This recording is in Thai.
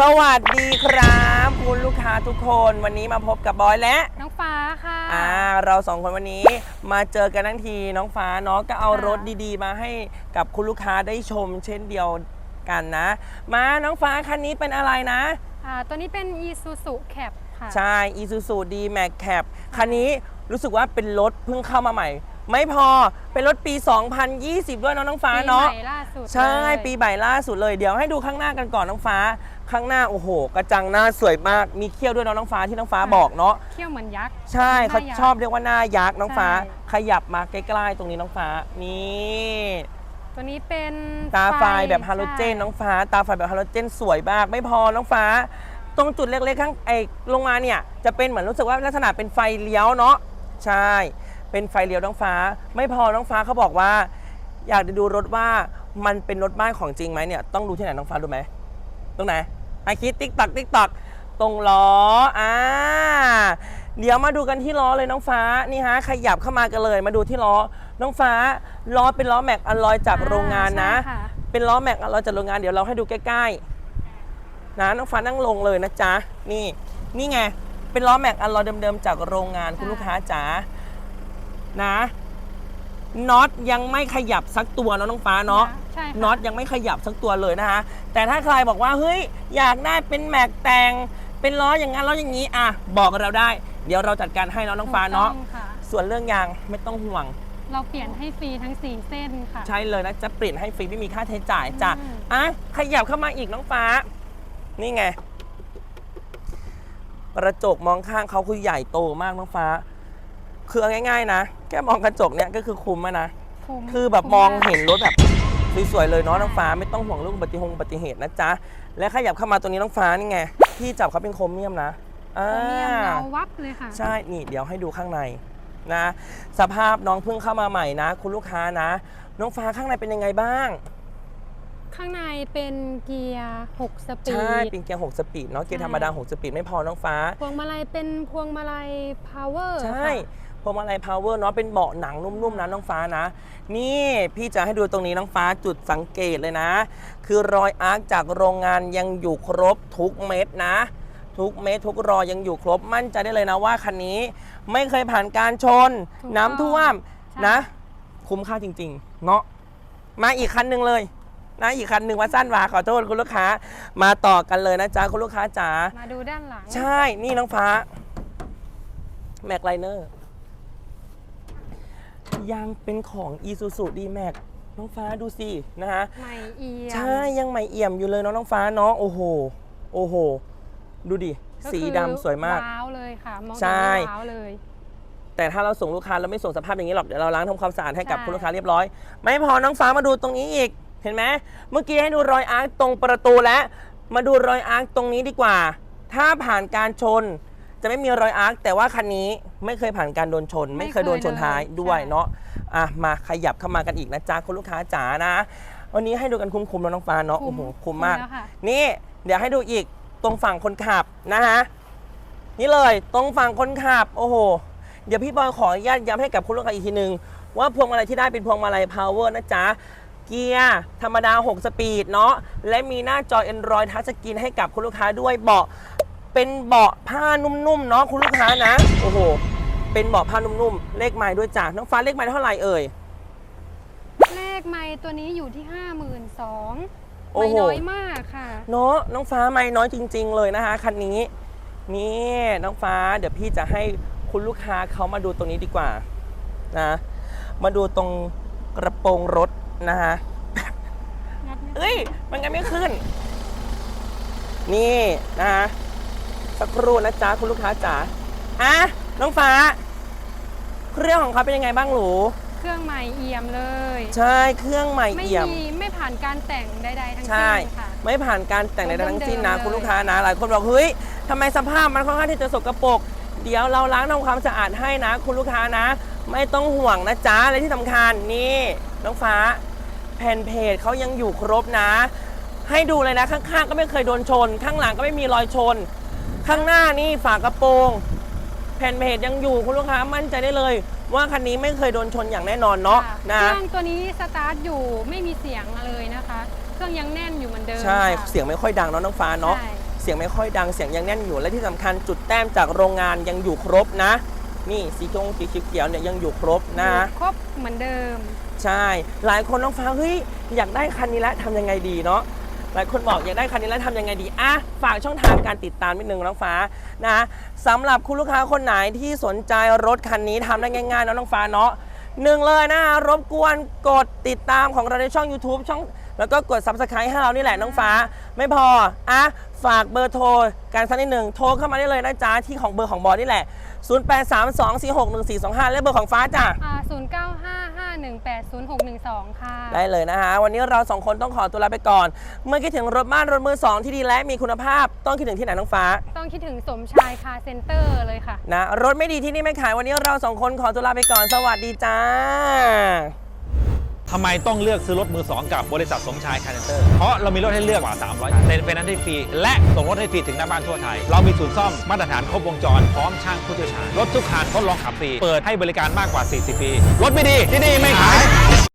สวัสดีครับคุณลูกค้าทุกคนวันนี้มาพบกับบอยและน้องฟ้าค่ะ อ่าเราสองคนวันนี้มาเจอกันทั้งทีน้องฟ้าเนาะก็เอาค่ะรถดีๆ มาให้กับคุณลูกค้าได้ชม เช่นเดียวกันนะ มาน้องฟ้าคันนี้เป็นอะไรนะอ่าตัวนี้เป็น Isuzu Cap ค่ะ ใช่ Isuzu D-Max Cap คันนี้รู้สึกว่าเป็นรถเพิ่งเข้ามาใหม่ ไม่พอเป็นรถปี 2020 ด้วยเนาะน้องฟ้าปีเนาะใหม่ล่าสุดใช่เลย ปีใหม่ล่าสุดเลยเดี๋ยวให้ดูข้างหน้ากันก่อนน้องฟ้า ข้างหน้าโอ้โห กระจังหน้าสวยมากมีเขี้ยวด้วยเนาะน้องฟ้าที่น้องฟ้าบอกเนาะเขี้ยวเหมือนยักษ์ ใช่เขาหน้ายักษ์ชอบเรียกว่าหน้ายักษ์น้องฟ้าใช่ขยับมาใกล้ๆตรงนี้น้องฟ้านี่ตัวนี้เป็นตาไฟแบบฮาโลเจนใช่น้องฟ้า ตาไฟแบบฮาโลเจนสวยมากไม่พอน้องฟ้า ตรงจุดเล็กๆข้างไอ้ลงมาเนี่ยจะเป็นเหมือนรู้สึกว่าลักษณะเป็นไฟเลี้ยวเนาะใช่ เป็นไฟเลี้ยวน้องฟ้า ไม่พอน้องฟ้าเขาบอกว่า อยากจะดูรถว่ามันเป็นรถบ้านของจริงไหมเนี่ยต้องดูที่ไหนน้องฟ้าดูไหมตรงไหน ไอคิดติ๊กตักติ๊กตักตรงล้ออ่าเดี๋ยวมาดูกันที่ล้อเลยน้องฟ้านี่ฮะขยับเข้ามากันเลย มาดูที่ล้อน้องฟ้าล้อเป็นล้อแม็กอลลอยจากโรงงานนะ ใช่ค่เป็นล้อแม็กอลลอยจากโรงงานเดี๋ยวเราให้ดูใกล้ๆนะน้องฟ้านั่งลงเลยนะจ๊ะนี่นี่ไงเป็นล้อแม็กอลลอยเดิมๆจากโรงงานคุณลูกค้าจ๋านะน็อตยังไม่ขยับสักตัวเนาะน้องฟ้าเนาะ ใช่ค่ะ น็อตยังไม่ขยับสักตัวเลยนะคะ แต่ถ้าใครบอกว่าเฮ้ยอยากได้เป็นแม็กแต่ง เป็นล้ออย่างนั้นล้ออย่างนี้อะบอกกับเราได้ เดี๋ยวเราจัดการให้เนาะน้องฟ้าเนาะ ถูกต้องค่ะส่วนเรื่องยางไม่ต้องห่วง เราเปลี่ยนให้ฟรีทั้ง 4 เส้นค่ะ ใช่เลยนะ จะเปลี่ยนให้ฟรีไม่มีค่าใช้จ่ายจ้ะอืม อะขยับเข้ามาอีกน้องฟ้า นี่ไง กระจกมองข้างเขาคือใหญ่โตมากน้องฟ้า คือเอาง่าย ๆ นะ แค่มองกระจกเนี่ยก็คือคุ้มอะนะ คุ้มคือแบบคุ้มองากเห็นรถแบบ สวยๆเลยเนาะน้องฟ้าไม่ต้องห่วงเรื่องอุบัติเหตุอุบัติเหตุนะจ๊ะ และขยับเข้ามาตัวนี้น้องฟ้านี่ไงที่จับเขาเป็นโครเมียมนะอ่าโครเมียมเงาวับเลยค่ะ ใช่นี่เดี๋ยวให้ดูข้างในนะ สภาพน้องเพิ่งเข้ามาใหม่นะ คุณลูกค้านะ น้องฟ้าข้างในเป็นยังไงบ้าง ข้างในเป็นเกียร์6สปีใช่ดเป็นเกียร์6สปีดเนาะเกียร์ใช่ธรรมดา6สปีดไม่พอน้องฟ้า พวงมาลัยเป็นพวงมาลัย power ใช่ พวงมาลัยพาวเวอร์เนาะเป็นเบาะหนังนุ่มๆนะน้องฟ้านะ นี่พี่จะให้ดูตรงนี้น้องฟ้าจุดสังเกตเลยนะ คือรอยอาร์คจากโรงงานยังอยู่ครบทุกเม็ดนะ ทุกเม็ดทุกรอยยังอยู่ครบมั่นใจได้เลยนะว่าคันนี้ไม่เคยผ่านการชน ถูกน้ำท่วมใช่นะคุ้มค่าจริงๆเนาะมาอีกคันหนึ่งเลยนะอีกคันหนึ่งว่าสั้นว่าขอโทษคุณลูกค้า มาต่อกันเลยนะจ๊ะคุณลูกค้าจ๋า มาดูด้านหลัง ใช่ นี่น้องฟ้า แม็กไลเนอร์ ยังเป็นของ Isuzu D-Max น้องฟ้าดูสินะฮะ ใหม่เอียม ใช่ยังใหม่เอี่ยมอยู่เลยเนาะน้องฟ้าเนาะโอ้โห โอ้โห ดูดิ ก็สีคือดำสวยมาก ว้าวเลยค่ะ มองใช่เห็นว้าวเลย แต่ถ้าเราส่งลูกค้าเราไม่ส่งสภาพอย่างนี้หรอกเดี๋ยวเราล้างทำความสะอาดให้กับใช่ คุณลูกค้าเรียบร้อย ไม่พอน้องฟ้ามาดูตรงนี้อีก เห็นไหมเมื่อกี้ให้ดูรอยอาร์คตรงประตูแล้วมาดูรอยอาร์คตรงนี้ดีกว่า ถ้าผ่านการชน จะไม่มีรอยอาร์คแต่ว่าคันนี้ไม่เคยผ่านการโดนชน ไม่เคยโดนชนท้ายด้วยเนาะอะมาขยับเข้ามากันอีกนะจ๊ะคุณลูกค้าจ๋านะ วันนี้ให้ดูกันคุ้มๆแล้วน้องฟ้าเนาะคุ้โอ้มโหคุ้มมาก คุ้มแล้วค่ะ นี่ เดี๋ยวให้ดูอีกตรงฝั่งคนขับนะฮะนี่เลยตรงฝั่งคนขับ โอ้โห เดี๋ยวพี่บอยขออนุญาตย้ำให้กับคุณลูกค้าอีกทีหนึ่งว่าพวงมาลัยที่ได้เป็นพวงมาลัย power นะจ๊ะ เกียร์ธรรมดา 6 สปีดเนาะและมีหน้าจอ Android Touch Screen ให้กับคุณลูกค้าด้วยเบาะ เป็นเบาะผ้านุ่มๆเนาะคุณลูกค้านะ โอ้โห เป็นเบาะผ้านุ่มๆ เลขไม้ด้วยจ้ะน้องฟ้าเลขไม้เท่าไหร่เอ่ย เลขไม้ตัวนี้อยู่ที่ 52,000โอ้ไม่โห น้อยมากค่ะ เนาะน้องฟ้าไม่น้อยจริง ๆ เลยนะคะคันนี้ นี่น้องฟ้าเดี๋ยวพี่จะให้คุณลูกค้าเขามาดูตรงนี้ดีกว่านะมาดูตรงกระโปรงรถนะคะงัดไม่เอ้ย มันกันไม่ขึ้น นี่นะคะ สักครู่นะจ๊ะคุณลูกค้าจ๋าอะน้องฟ้า เครื่องของเขาเป็นยังไงบ้างหรูเครื่องใหม่เอี่ยมเลย ใช่เครื่องใหม่ไม่เอี่ยม มีไม่ผ่านการแต่งใดๆทั้งใช่สิ้นค่ะ ไม่ผ่านการแต่งใดๆทั้งสิ้นนะ เดิมๆคุณลูกค้านะ หลายคนบอกเฮ้ยทำไมสภาพมันค่อนข้างที่จะสกปรกเดี๋ยวเราล้างทำความสะอาดให้นะ คุณลูกค้านะ ไม่ต้องห่วงนะจ๊ะและที่สำคัญนี่ น้องฟ้า แผ่นเพจเขายังอยู่ครบนะ ให้ดูเลยนะข้างๆ ก็ไม่เคยโดนชน ข้างหลังก็ไม่มีรอยชน ข้างหน้านี่ฝากระโปรง แผ่นเพจยังอยู่คุณลูกค้ามั่นใจได้เลย ว่าคันนี้ไม่เคยโดนชนอย่างแน่นอนเนาะค่นะเครื่องตัวนี้สตาร์ทอยู่ไม่มีเสียงเลยนะคะ เครื่องยังแน่นอยู่เหมือนเดิมใช่ค่ะเสียงไม่ค่อยดังเนาะน้องฟ้าเนาะใช่สียงไม่ค่อยดังเสียงยังแน่นอยู่และที่สำคัญจุดแต้มจากโรงงานยังอยู่ครบนะนี่สีชงสีเขียวๆเนี่ยยังอยู่ครบนะครบเหมือนเดิม ใช่ หลายคนน้องฟ้าเฮ้ยอยากได้คันนี้แล้วทำยังไงดีเนาะ หลายคนบอกอยากได้คันนี้แล้วทำยังไงดีอะฝากช่องทางการติดตามนิดนึงน้องฟ้านะสำหรับคุณลูกค้าคนไหนที่สนใจรถคันนี้ทำได้ง่ายๆเนาะน้องฟ้าเนาะหนึ่งเลยนะรบกวนกดติดตามของเราในช่อง YouTube ช่อง แล้วก็กด Subscribe ให้เรานี่แหละน้องฟ้า ไม่พออะฝากเบอร์โทรการสักนิดหนึ่งโทรเข้ามาได้เลยนะจ๊ะที่ของเบอร์ของบอสนี่แหละ 0832461425 และเบอร์ของฟ้าจ้ะ อ่า 0955180612 ค่ะ ได้เลยนะฮะ วันนี้เราสองคนต้องขอตัวลาไปก่อน เมื่อคิดถึงรถบ้านรถมือสองที่ดีและมีคุณภาพ ต้องคิดถึงที่ไหนน้องฟ้า ต้องคิดถึงสมชายคาร์เซ็นเตอร์เลยค่ะ นะ รถไม่ดีที่นี่ไม่ขาย วันนี้เราสองคนขอตัวลาไปก่อน สวัสดีจ้า ทำไมต้องเลือกซื้อรถมือ 2 กับบริษัทสมชายคาร์เนเตอร์ เพราะเรามีรถให้เลือกกว่า 300เซ็นเป็นนั้นได้ฟรี และส่งรถให้ฟรีถึงหน้าบ้านทั่วไทย เรามีศูนย์ซ่อมมาตรฐานครบวงจร พร้อมช่างผู้เชี่ยวชาญ รถทุกคันทดลองขับฟรี เปิดให้บริการมากกว่า 40 ปี รถไม่ดีที่นี่ไม่ขาย